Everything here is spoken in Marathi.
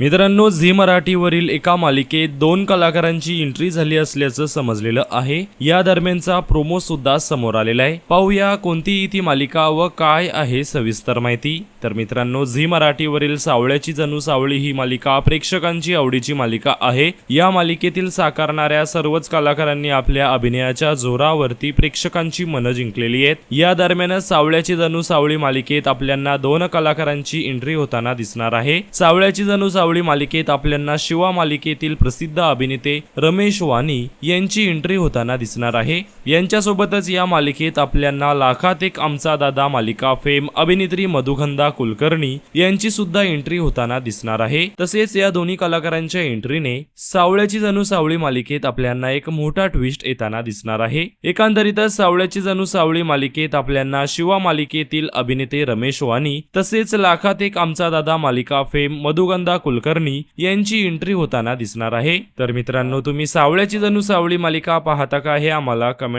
मित्रांनो झी मराठीवरील एका मालिकेत दोन कलाकारांची एंट्री झाली असल्याचं समजलेलं आहे. या दरम्यानचा प्रोमो सुद्धा समोर आलेला आहे. पाहूया कोणती ती मालिका व काय आहे सविस्तर माहिती. तर मित्रांनो झी मराठीवरील सावळ्याची जणू सावळी ही मालिका प्रेक्षकांची आवडीची मालिका आहे. या मालिकेतील साकारणाऱ्या सर्वच कलाकारांनी आपल्या अभिनयाच्या जोरावरती प्रेक्षकांची मनं जिंकलेली आहेत. या दरम्यानच सावळ्याची जणू सावळी मालिकेत आपल्यांना दोन कलाकारांची एंट्री होताना दिसणार आहे. सावळ्याची जणू सावळी मालिकेत आपल्यांना शिवा मालिकेतील प्रसिद्ध अभिनेते रमेश वाणी यांची एंट्री होताना दिसणार आहे. यांच्यासोबतच या मालिकेत आपल्यांना लाखात एक आमचा दादा मालिका फेम अभिनेत्री मधुगंधा कुलकर्णी यांची सुद्धा एंट्री होताना दिसणार आहे. तसेच या दोन्ही कलाकारांच्या एंट्रीने सावळ्याची जणू सावळी मालिकेत आपल्यांना एक मोठा ट्विस्ट येताना दिसणार आहे. एकंदरीतच सावळ्याची जणू सावळी मालिकेत आपल्यांना शिवा मालिकेतील अभिनेते रमेश वाणी तसेच लाखात एक आमचा दादा मालिका फेम मधुगंधा कुलकर्णी यांची एंट्री होताना दिसणार आहे. तर मित्रांनो तुम्ही सावळ्याची जणू सावळी मालिका पाहता का हे आम्हाला कमेंट